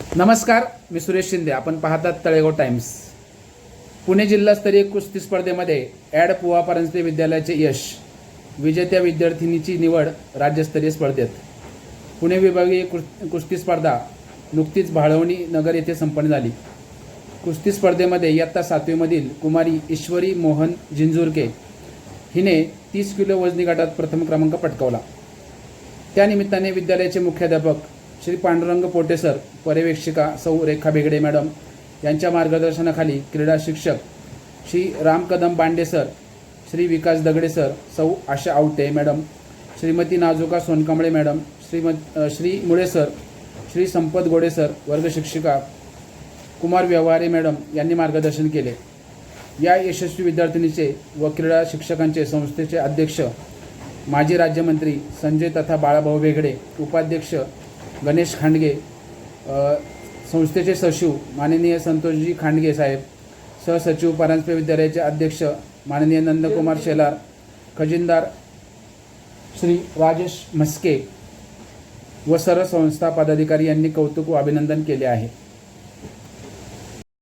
नमस्कार मी सुरेश शिंदे. आपण पाहतात तळेगाव टाइम्स. पुणे जिल्हास्तरीय कुस्ती स्पर्धेमध्ये ॲड पुवा परांजपे विद्यालयाचे यश विजेत्या विद्यार्थिनीची निवड राज्यस्तरीय स्पर्धेत. पुणे विभागीय कुस्ती स्पर्धा नुकतीच भाळवणी नगर येथे संपन्न झाली. कुस्ती स्पर्धेमध्ये इयत्ता सातवीमधील कुमारी ईश्वरी मोहन जिंजुरके हिने तीस किलो वजनी गटात प्रथम क्रमांक पटकावला. त्यानिमित्ताने विद्यालयाचे मुख्याध्यापक श्री पांडुरंग पोटेसर पर्यवेक्षिका सौ रेखा बेगडे मॅडम यांच्या मार्गदर्शनाखाली क्रीडा शिक्षक श्री राम कदम बांडे सर श्री विकास दगडे सर सौ आशा आवटे मॅडम श्रीमती नाजुका सोनकांबळे मॅडम श्रीमत श्री मुळे सर श्री संपत गोडे सर वर्ग शिक्षिका कुमार व्यवहारे मॅडम यांनी मार्गदर्शन केले. या यशस्वी विद्यार्थिनीचे व क्रीडा शिक्षकांचे संस्थेचे अध्यक्ष माजी राज्यमंत्री संजय तथा बाळाभाऊ बेगडे उपाध्यक्ष गणेश खांडगे संस्थेचे सचिव माननीय संतोषजी खांडगे साहेब सहसचिव परांजपे विद्यालयाचे अध्यक्ष माननीय नंदकुमार शेलार खजिनदार श्री राजेश म्हस्के व सर्व संस्था पदाधिकारी यांनी कौतुक व अभिनंदन केले आहे.